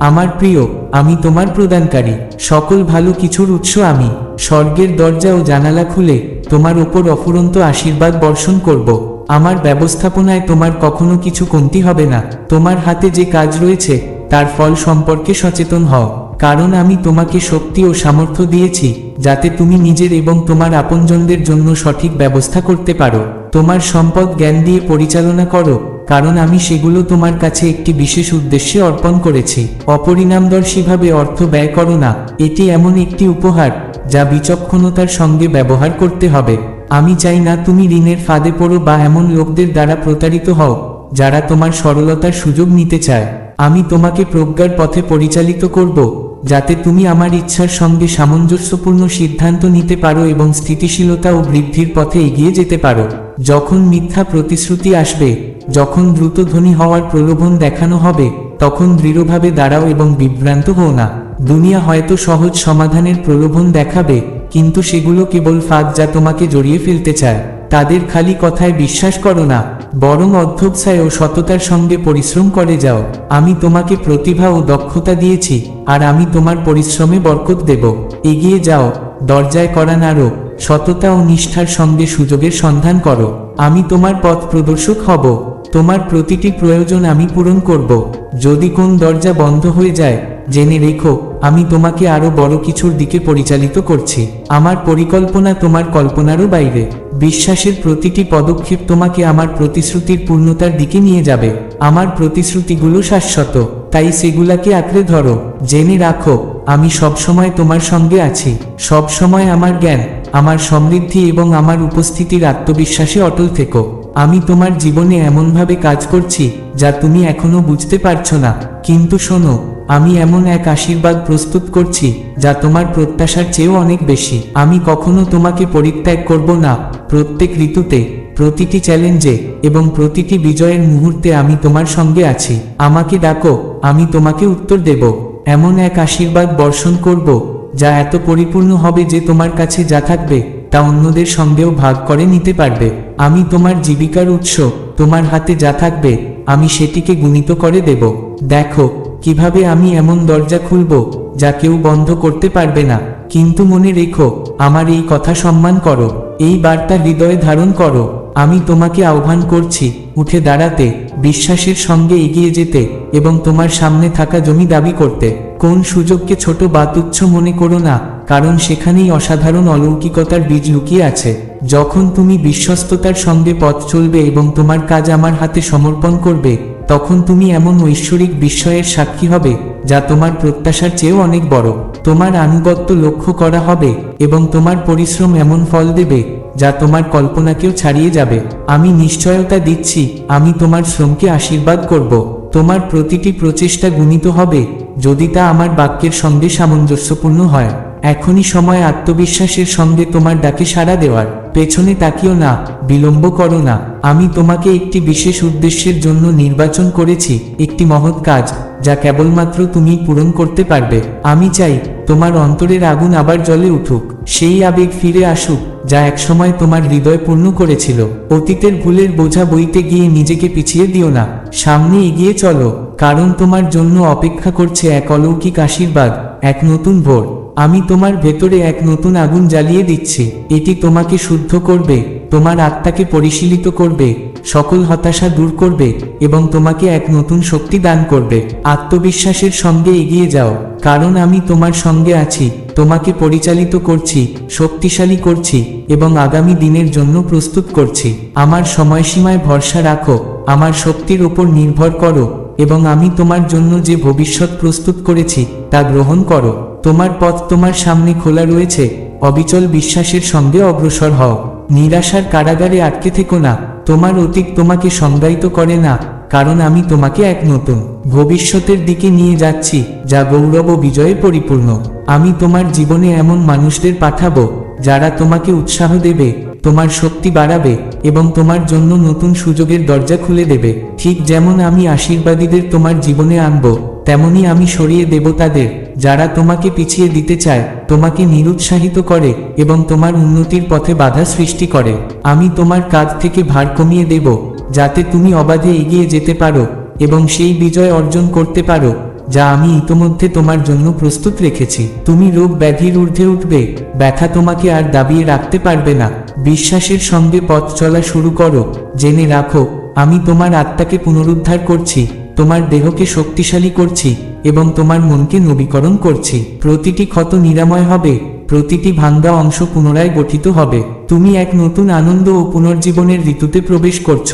আমার প্রিয়, আমি তোমার প্রদানকারী, সকল ভালো কিছুর উৎস আমি। স্বর্গের দরজা ও জানালা খুলে তোমার ওপর অফুরন্ত আশীর্বাদ বর্ষণ করব। আমার ব্যবস্থাপনায় তোমার কখনো কিছু কমতি হবে না। তোমার হাতে যে কাজ রয়েছে, তার ফল সম্পর্কে সচেতন হও। কারণ আমি তোমাকে শক্তি ও সামর্থ্য দিয়েছি, যাতে তুমি নিজের এবং তোমার আপনজনদের জন্য সঠিক ব্যবস্থা করতে পারো। তোমার সম্পদ জ্ঞান দিয়ে পরিচালনা করো, কারণ আমি সেগুলো তোমার কাছে একটি বিশেষ উদ্দেশ্যে অর্পণ করেছি। অপরিণামদর্শীভাবে অর্থ ব্যয় করো না, এটি এমন একটি উপহার, যা বিচক্ষণতার সঙ্গে ব্যবহার করতে হবে। আমি চাই না তুমি ঋণের ফাঁদে পড়ো বা এমন লোকদের দ্বারা প্রতারিত হও, যারা তোমার সরলতার সুযোগ নিতে চায়। আমি তোমাকে প্রজ্ঞার পথে পরিচালিত করব। যাতে তুমি আমার ইচ্ছার সঙ্গে সামঞ্জস্যপূর্ণ সিদ্ধান্ত নিতে পারো এবং স্থিতিশীলতা ও বৃদ্ধির পথে এগিয়ে যেতে পারো। যখন মিথ্যা প্রতিশ্রুতি আসবে, যখন দ্রুত ধনী হওয়ার প্রলোভন দেখানো হবে, তখন দৃঢ়ভাবে দাঁড়াও এবং বিভ্রান্ত হও না। দুনিয়া হয়তো সহজ সমাধানের প্রলোভন দেখাবে, কিন্তু সেগুলো কেবল ফাঁদ যা তোমাকে জড়িয়ে ফেলতে চায়। তাদের খালি কথায় বিশ্বাস করো না। বরং অধ্যবসায় ও সততার সঙ্গে পরিশ্রম করে যাও। আমি তোমাকে প্রতিভা ও দক্ষতা দিয়েছি, আর আমি তোমার পরিশ্রমে বরকত দেব। এগিয়ে যাও, দরজায় করা নাড়ো, সততা ও নিষ্ঠার সঙ্গে সুযোগের সন্ধান করো। আমি তোমার পথ প্রদর্শক হব, তোমার প্রতিটি প্রয়োজন আমি পূরণ করব। যদি কোন দরজা বন্ধ হয়ে যায়, জেনে রেখো, আমি তোমাকে আরও বড় কিছুর দিকে পরিচালিত করছি। আমার পরিকল্পনা তোমার কল্পনারও বাইরে। বিশ্বাসের প্রতিটি পদক্ষেপ তোমাকে আমার প্রতিশ্রুতির পূর্ণতার দিকে নিয়ে যাবে। আমার প্রতিশ্রুতিগুলো শাশ্বত, তাই সেগুলাকে আঁকড়ে ধরো। জেনে রাখো, আমি সবসময় তোমার সঙ্গে আছি। সবসময় আমার জ্ঞান, আমার সমৃদ্ধি এবং আমার উপস্থিতির আত্মবিশ্বাসে অটল থেকো। আমি তোমার জীবনে এমনভাবে কাজ করছি, যা তুমি এখনও বুঝতে পারছ না। কিন্তু শোনো আমি এমন এক আশীর্বাদ প্রস্তুত করছি, যা তোমার প্রত্যাশার চেয়েও অনেক বেশি। আমি কখনো তোমাকে পরিত্যাগ করব না। প্রত্যেক ঋতুতে, প্রতিটি চ্যালেঞ্জে এবং প্রতিটি বিজয়ের মুহূর্তে আমি তোমার সঙ্গে আছি। আমাকে ডাকো, আমি তোমাকে উত্তর দেব। এমন এক আশীর্বাদ বর্ষণ করব, যা এত পরিপূর্ণ হবে যে তোমার কাছে যা থাকবে, তা অন্যদের সঙ্গেও ভাগ করে নিতে পারবে। আমি তোমার জীবিকার উৎস, তোমার হাতে যা থাকবে, আমি সেটিকে গুণিত করে দেব। দেখো কীভাবে আমি এমন দরজা খুলব, যা কেউ বন্ধ করতে পারবে না? কিন্তু মনে রেখো, আমার এই কথা সম্মান করো, এই বার্তা হৃদয়ে ধারণ করো। আমি তোমাকে আহ্বান করছি, উঠে দাঁড়াতে, বিশ্বাসের সঙ্গে এগিয়ে যেতে এবং তোমার সামনে থাকা জমি দাবি করতে। কোন সুযোগকে ছোট বা তুচ্ছ মনে করো না, কারণ সেখানেই অসাধারণ অলৌকিকতার বীজ লুকিয়ে আছে। যখন তুমি বিশ্বস্ততার সঙ্গে পথ চলবে এবং তোমার কাজ আমার হাতে সমর্পণ করবে তখন তুমি এমন ঐশ্বরিক বিস্ময়ের সাক্ষী হবে, যা তোমার প্রত্যাশার চেয়েও অনেক বড়। তোমার আনুগত্য লক্ষ্য করা হবে, এবং তোমার পরিশ্রম এমন ফল দেবে, যা তোমার কল্পনাকেও ছাড়িয়ে যাবে। আমি নিশ্চয়তা দিচ্ছি, আমি তোমার শ্রমকে আশীর্বাদ করব। তোমার প্রতিটি প্রচেষ্টা গুণিত হবে, যদি তা আমার বাক্যের সঙ্গে সামঞ্জস্যপূর্ণ হয়। এখনই সময় আত্মবিশ্বাসের সঙ্গে তোমার ডাকে সাড়া দেওয়ার। পেছনে তাকিও না, বিলম্ব করো না। আমি তোমাকে একটি বিশেষ উদ্দেশ্যের জন্য নির্বাচন করেছি, একটি মহৎ কাজ, যা কেবলমাত্র তুমি পূরণ করতে পারবে। আমি চাই, তোমার অন্তরের আগুন আবার জলে উঠুক, সেই আবেগ ফিরে আসুক, যা একসময় তোমার হৃদয় পূর্ণ করেছিল। অতীতের ভুলের বোঝা বইতে গিয়ে নিজেকে পিছিয়ে দিও না। সামনে এগিয়ে চলো, কারণ তোমার জন্য অপেক্ষা করছে এক অলৌকিক আশীর্বাদ, এক নতুন ভোর। আমি তোমার ভেতরে এক নতুন আগুন জ্বালিয়ে দিচ্ছি। এটি তোমাকে শুদ্ধ করবে, তোমার আত্মাকে পরিশীলিত করবে, সকল হতাশা দূর করবে এবং তোমাকে এক নতুন শক্তি দান করবে। আত্মবিশ্বাসের সঙ্গে এগিয়ে যাও, কারণ আমি তোমার সঙ্গে আছি, তোমাকে পরিচালিত করছি, শক্তিশালী করছি এবং আগামী দিনের জন্য প্রস্তুত করছি। আমার সময়সীমায় ভরসা রাখো, আমার শক্তির ওপর নির্ভর করো এবং আমি তোমার জন্য যে ভবিষ্যৎ প্রস্তুত করেছি তা গ্রহণ করো। তোমার পথ তোমার সামনে খোলা রয়েছে, অবিচল বিশ্বাসের সঙ্গে অগ্রসর হও। নিরাশার কারাগারে আটকে থেকো না, তোমার অতীত তোমাকে সংজ্ঞায়িত করে না, কারণ আমি তোমাকে এক নতুন, ভবিষ্যতের দিকে নিয়ে যাচ্ছি, যা গৌরব ও বিজয়ে পরিপূর্ণ। আমি তোমার জীবনে এমন মানুষদের পাঠাবো, যারা তোমাকে উৎসাহ দেবে, তোমার শক্তি বাড়াবে, এবং তোমার জন্য নতুন সুযোগের দরজা খুলে দেবে। ঠিক যেমন আমি আশীর্বাদীদের তোমার জীবনে আনব তেমনি আমি সরিয়ে দেব তাদের, যারা তোমাকে পিছিয়ে দিতে চায়, তোমাকে নিরুৎসাহিত করে এবং তোমার উন্নতির পথে বাধা সৃষ্টি করে। আমি তোমার কাজ থেকে ভার কমিয়ে দেব, যাতে তুমি অবাধে এগিয়ে যেতে পারো এবং সেই বিজয় অর্জন করতে পারো, যা আমি ইতোমধ্যে তোমার জন্য প্রস্তুত রেখেছি। তুমি রোগ ব্যাধির ঊর্ধ্বে উঠবে, ব্যথা তোমাকে আর দাবিয়ে রাখতে পারবে না। বিশ্বাসের সঙ্গে পথ চলা শুরু করো, জেনে রাখো, আমি তোমার আত্মাকে পুনরুদ্ধার করছি। তোমার দেহকে শক্তিশালী করছি এবং তোমার মনকে নবীকরণ করছি। প্রতিটি ক্ষত নিরাময় হবে, প্রতিটি ভাঙ্গা অংশ পুনরায় গঠিত হবে। তুমি এক নতুন আনন্দ ও পুনর্জীবনের ঋতুতে প্রবেশ করছ।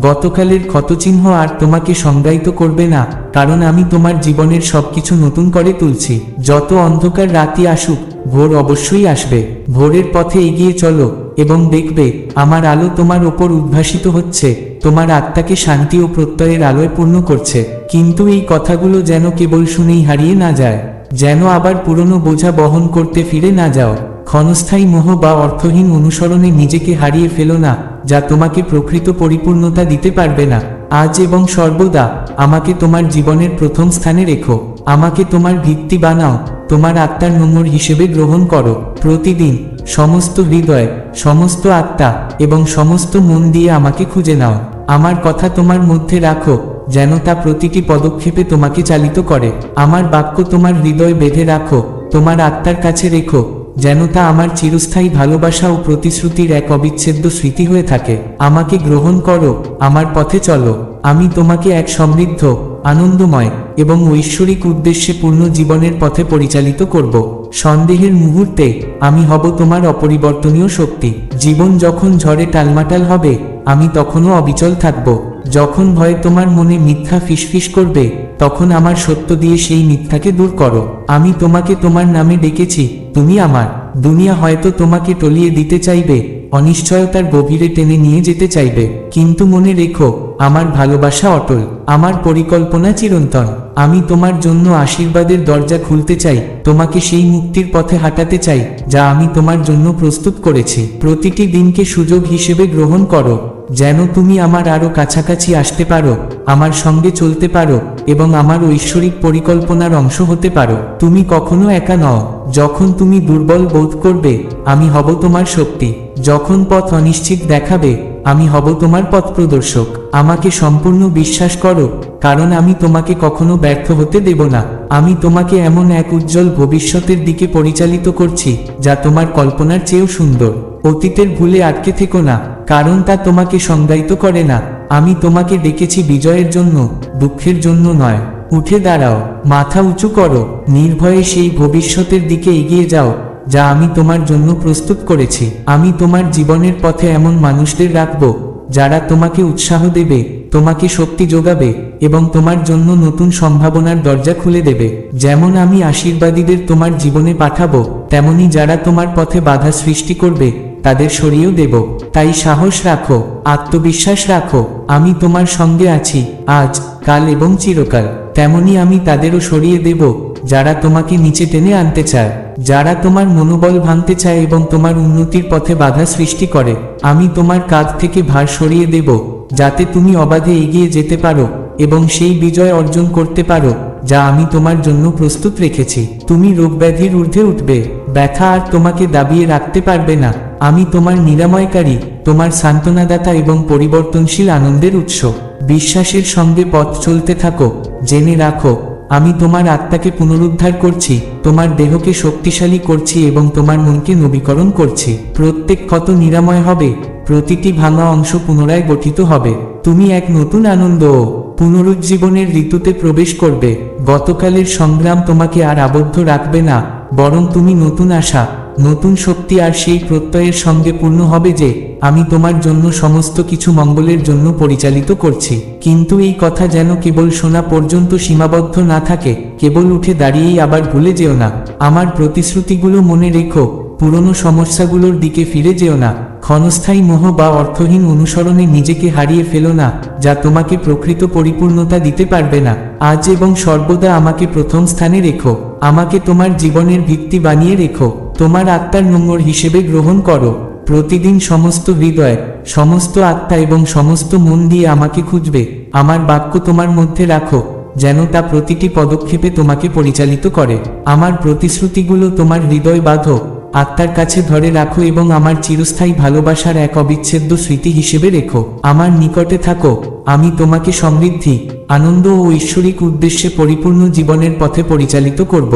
গতকালের ক্ষতচিহ্ন আর তোমাকে সংজ্ঞায়িত করবে না, কারণ আমি তোমার জীবনের সবকিছু নতুন করে তুলছি। যত অন্ধকার রাতি আসুক, ভোর অবশ্যই আসবে। ভোরের পথে এগিয়ে চলো এবং দেখবে, আমার আলো তোমার ওপর উদ্ভাসিত হচ্ছে, তোমার আত্মাকে শান্তি ও প্রত্যয়ের আলোয় পূর্ণ করছে। কিন্তু এই কথাগুলো যেন কেবল শুনেই হারিয়ে না যায়, যেন আবার পুরনো বোঝা বহন করতে ফিরে না যাও। ক্ষণস্থায়ী মোহ বা অর্থহীন অনুসরণে নিজেকে হারিয়ে ফেলো না, যা তোমাকে প্রকৃত পরিপূর্ণতা দিতে পারবে না। আজ এবং সর্বদা আমাকে তোমার জীবনের প্রথম স্থানে রেখো, আমাকে তোমার ভিত্তি বানাও। তোমার আত্মার নোংর হিসেবে গ্রহণ করো। প্রতিদিন সমস্ত হৃদয়, সমস্ত আত্মা এবং সমস্ত মন দিয়ে আমাকে খুঁজে নাও। আমার কথা তোমার মধ্যে রাখো, যেন তা প্রতিটি পদক্ষেপে তোমাকে চালিত করে। আমার বাক্য তোমার হৃদয় বেঁধে রাখো, তোমার আত্মার কাছে রেখো, যেন তা আমার চিরস্থায়ী ভালোবাসা ও প্রতিশ্রুতির এক অবিচ্ছেদ্য স্মৃতি হয়ে থাকে। আমাকে গ্রহণ করো, আমার পথে চলো। আমি তোমাকে এক সমৃদ্ধ আনন্দময় এবং ঐশ্বরিক উদ্দেশ্যে পূর্ণ জীবনের পথে পরিচালিত করব। সন্দেহের মুহূর্তে আমি হব তোমার অপরিবর্তনীয় শক্তি। জীবন যখন ঝড়ে টালমাটাল হবে, আমি তখনও অবিচল থাকব। যখন ভয়ে তোমার মনে মিথ্যা ফিসফিস করবে, তখন আমার সত্য দিয়ে সেই মিথ্যাকে দূর করো। আমি তোমাকে তোমার নামে ডেকেছি, তুমি আমার। দুনিয়া হয়তো তোমাকে টলিয়ে দিতে চাইবে, অনিশ্চয়তার গভীরে টেনে নিয়ে যেতে চাইবে। কিন্তু মনে রেখো, আমার ভালোবাসা অটল, আমার পরিকল্পনা চিরন্তন। আমি তোমার জন্য আশীর্বাদের দরজা খুলতে চাই, তোমাকে সেই মুক্তির পথে হাঁটাতে চাই, যা আমি তোমার জন্য প্রস্তুত করেছি। প্রতিটি দিনকে সুযোগ হিসেবে গ্রহণ করো, যেন তুমি আমার আরও কাছাকাছি আসতে পারো, আমার সঙ্গে চলতে পারো, এবং আমার ঐশ্বরিক পরিকল্পনার অংশ হতে পারো। তুমি কখনো একা নও, যখন তুমি দুর্বল বোধ করবে, আমি হব তোমার শক্তি। যখন পথ অনিশ্চিত দেখাবে আমি হব তোমার পথ প্রদর্শক। আমাকে সম্পূর্ণ বিশ্বাস করো, কারণ আমি তোমাকে কখনো ব্যর্থ হতে দেব না। আমি তোমাকে এমন এক উজ্জ্বল ভবিষ্যতের দিকে পরিচালিত করছি, যা তোমার কল্পনার চেয়েও সুন্দর। অতীতের ভুলে আটকে থেকো না, কারণ তা তোমাকে সংজ্ঞায়িত করে না। আমি তোমাকে ডেকেছি বিজয়ের জন্য, দুঃখের জন্য নয়। উঠে দাঁড়াও, মাথা উঁচু করো, নির্ভয়ে সেই ভবিষ্যতের দিকে এগিয়ে যাও। যা আমি তোমার জন্য প্রস্তুত করেছি। আমি তোমার জীবনের পথে এমন মানুষদের রাখব, যারা তোমাকে উৎসাহ দেবে, তোমাকে শক্তি যোগাবে এবং তোমার জন্য নতুন সম্ভাবনার দরজা খুলে দেবে। যেমন আমি আশীর্বাদীদের তোমার জীবনে পাঠাবো, তেমনি যারা তোমার পথে বাধা সৃষ্টি করবে, তাদের সরিয়েও দেব। তাই সাহস রাখো, আত্মবিশ্বাস রাখো, আমি তোমার সঙ্গে আছি, আজ, কাল এবং চিরকাল। তেমনি আমি তাদেরও সরিয়ে দেব, যারা তোমাকে নিচে টেনে আনতে চায়। যারা তোমার মনোবল ভাঙতে চায় এবং তোমার উন্নতির পথে বাধা সৃষ্টি করে, আমি তোমার কাঁধ থেকে ভার সরিয়ে দেব, যাতে তুমি অবাধে এগিয়ে যেতে পারো এবং সেই বিজয় অর্জন করতে পারো, যা আমি তোমার জন্য প্রস্তুত রেখেছি। তুমি রোগব্যাধির ঊর্ধ্বে উঠবে, ব্যথা আর তোমাকে দাবিয়ে রাখতে পারবে না। আমি তোমার নিরাময়কারী, তোমার সান্ত্বনাদাতা এবং পরিবর্তনশীল আনন্দের উৎস। বিশ্বাসের সঙ্গে পথ চলতে থাকো, জেনে রাখো, আমি তোমার আত্মাকে পুনরুদ্ধার করছি, তোমার দেহকে শক্তিশালী করছি এবং তোমার মনকে নবীকরণ করছি। প্রত্যেক ক্ষত নিরাময় হবে, প্রতিটি ভাঙা অংশ পুনরায় গঠিত হবে। তুমি এক নতুন আনন্দ পুনরুজ্জীবনের ঋতুতে প্রবেশ করবে। গতকালের সংগ্রাম তোমাকে আর আবদ্ধ রাখবে না, বরং তুমি নতুন আশা নতুন শক্তি আর সেই প্রত্যয়ের সঙ্গে পূর্ণ হবে যে, আমি তোমার জন্য সমস্ত কিছু মঙ্গলের জন্য পরিচালিত করছি। কিন্তু এই কথা যেন কেবল শোনা পর্যন্ত সীমাবদ্ধ না থাকে, কেবল উঠে দাঁড়িয়েই আবার ভুলে যেও না। আমার প্রতিশ্রুতিগুলো মনে রেখো, পুরনো সমস্যাগুলোর দিকে ফিরে যেও না। ক্ষণস্থায়ী মোহ বা অর্থহীন অনুসরণে নিজেকে হারিয়ে ফেলো না, যা তোমাকে প্রকৃত পরিপূর্ণতা দিতে পারবে না। আজ এবং সর্বদা আমাকে প্রথম স্থানে রেখো, আমাকে তোমার জীবনের ভিত্তি বানিয়ে রেখো। তোমার আত্মার নোংর হিসেবে গ্রহণ করো। প্রতিদিন সমস্ত হৃদয়, সমস্ত আত্মা এবং সমস্ত মন দিয়ে আমাকে খুঁজবে। আমার বাক্য তোমার মধ্যে রাখো, যেন তা প্রতিটি পদক্ষেপে তোমাকে পরিচালিত করে। আমার প্রতিশ্রুতিগুলো তোমার হৃদয় বাঁধো, আত্মার কাছে ধরে রাখো এবং আমার চিরস্থায়ী ভালোবাসার এক অবিচ্ছেদ্য স্মৃতি হিসেবে রেখো। আমার নিকটে থাকো, আমি তোমাকে সমৃদ্ধি, আনন্দ ও ঐশ্বরিক উদ্দেশ্যে পরিপূর্ণ জীবনের পথে পরিচালিত করব।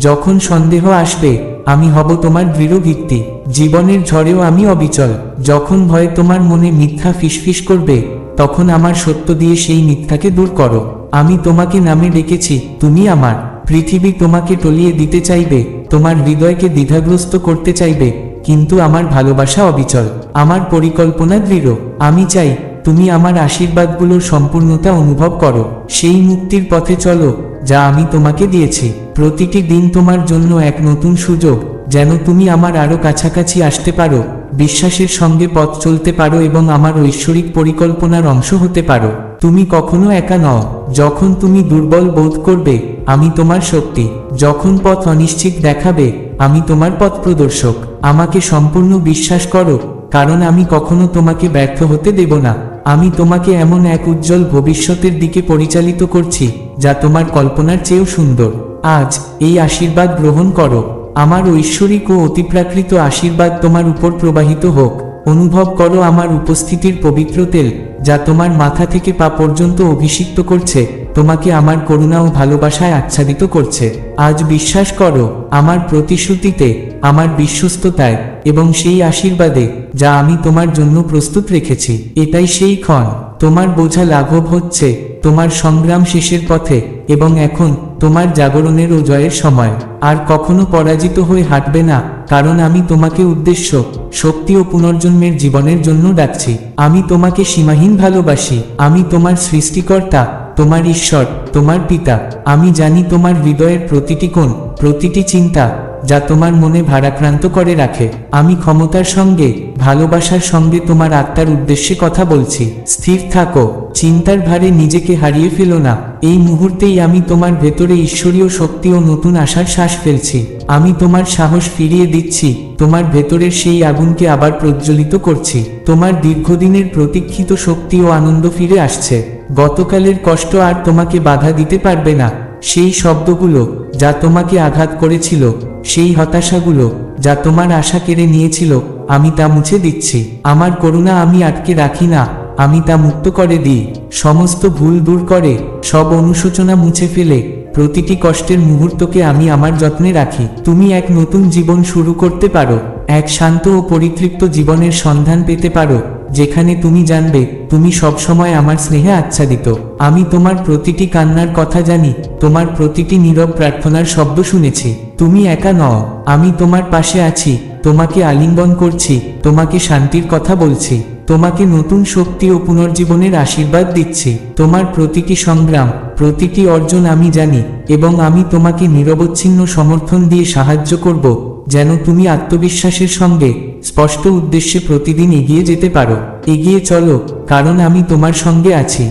যখন সন্দেহ আসবে আমি হব তোমার দৃঢ় ভিত্তি। জীবনের ঝড়েও আমি অবিচল। যখন ভয় তোমার মনে মিথ্যা ফিসফিস করবে, তখন আমার সত্য দিয়ে সেই মিথ্যাকে দূর করো। আমি তোমাকে নামে ডেকেছি, তুমি আমার। পৃথিবী তোমাকে টলিয়ে দিতে চাইবে, তোমার হৃদয়কে দ্বিধাগ্রস্ত করতে চাইবে, কিন্তু আমার ভালোবাসা অবিচল। আমার পরিকল্পনা দৃঢ়। আমি চাই, তুমি আমার আশীর্বাদগুলোর সম্পূর্ণতা অনুভব করো। সেই মুক্তির পথে চলো যা আমি তোমাকে দিয়েছি। প্রতিটি দিন তোমার জন্য এক নতুন সুযোগ, যেন তুমি আমার আরও কাছাকাছি আসতে পারো, বিশ্বাসের সঙ্গে পথ চলতে পারো এবং আমার ঐশ্বরিক পরিকল্পনার অংশ হতে পারো। তুমি কখনো একা নও। যখন তুমি দুর্বল বোধ করবে, আমি তোমার শক্তি। যখন পথ অনিশ্চিত দেখাবে, আমি তোমার পথ প্রদর্শক। আমাকে সম্পূর্ণ বিশ্বাস করো, কারণ আমি কখনো তোমাকে ব্যর্থ হতে দেব না। আমি তোমাকে এমন এক উজ্জ্বল ভবিষ্যতের দিকে পরিচালিত করছি যা তোমার কল্পনার চেয়েও সুন্দর। আজ এই আশীর্বাদ গ্রহণ করো। আমার ঐশ্বরিক ও অতিপ্রাকৃত আশীর্বাদ তোমার উপর প্রবাহিত হোক। অনুভব করো আমার উপস্থিতির পবিত্র তেল, যা তোমার মাথা থেকে পা পর্যন্ত অভিষিক্ত করছে। তোমাকে আমার করুণা ও ভালোবাসায় আচ্ছাদিত করছে। আজ বিশ্বাস করো, আমার প্রতিশ্রুতিতে, আমার বিশ্বস্ততায় এবং সেই আশীর্বাদে যা আমি তোমার জন্য প্রস্তুত রেখেছি, এটাই সেই ক্ষণ। তোমার বোঝা লাঘব হচ্ছে, তোমার সংগ্রাম শেষের পথে এবং এখন তোমার জাগরণের ও জয়ের সময়। আর কখনো পরাজিত হয়ে হাঁটবে না, কারণ আমি তোমাকে উদ্দেশ্য, শক্তি ও পুনর্জন্মের জীবনের জন্য ডাকছি। আমি তোমাকে সীমাহীন ভালোবাসি, আমি তোমার সৃষ্টিকর্তা তোমার ঈশ্বর তোমার পিতা আমি জানি তোমার হৃদয়ের প্রতিটি কোণ প্রতিটি চিন্তা যা তোমার মনে ভারাক্রান্ত করে রাখে। আমি ক্ষমতার সঙ্গে, ভালোবাসার সঙ্গে তোমার আত্মার উদ্দেশ্যে কথা বলছি। স্থির থাকো, চিন্তার ভারে নিজেকে হারিয়ে ফেলো না। এই মুহূর্তেই আমি তোমার ভেতরে ঈশ্বরীয় শক্তি ও নতুন আশার শ্বাস ফেলছি। আমি তোমার সাহস ফিরিয়ে দিচ্ছি, তোমার ভেতরের সেই আগুনকে আবার প্রজ্বলিত করছি। তোমার দীর্ঘদিনের প্রতীক্ষিত শক্তি ও আনন্দ ফিরে আসছে। গতকালের কষ্ট আর তোমাকে বাধা দিতে পারবে না। সেই শব্দগুলো, যা তোমাকে আঘাত করেছিল সেই হতাশাগুলো যা তোমার আশা কেড়ে নিয়েছিল, আমি তা মুছে দিচ্ছি। আমার করুণা আমি আটকে রাখি না, আমি তা মুক্ত করে দিই। সমস্ত ভুল দূর করে, সব অনুশোচনা মুছে ফেলে, প্রতিটি কষ্টের মুহূর্তকে আমি আমার যত্নে রাখি। তুমি এক নতুন জীবন শুরু করতে পারো, এক শান্ত ও পরিতৃপ্ত জীবনের সন্ধান পেতে পারো। যেখানে তুমি জানবে, তুমি সবসময় আমার স্নেহে আচ্ছাদিত। আমি তোমার প্রতিটি কান্নার কথা জানি, তোমার প্রতিটি নীরব প্রার্থনার শব্দ শুনেছি। তুমি একা নও, আমি তোমার পাশে আছি, তোমাকে আলিঙ্গন করছি, তোমাকে শান্তির কথা বলছি, তোমাকে নতুন শক্তি ও পুনর্জীবনের আশীর্বাদ দিচ্ছি। তোমার প্রতিটি সংগ্রাম, প্রতিটি অর্জন আমি জানি এবং আমি তোমাকে নিরবচ্ছিন্ন সমর্থন দিয়ে সাহায্য করব। যেন তুমি আত্মবিশ্বাসের সঙ্গে স্পষ্ট উদ্দেশ্যে প্রতিদিন এগিয়ে যেতে পারো। এগিয়ে চলো, কারণ আমি তোমার সঙ্গে আছি।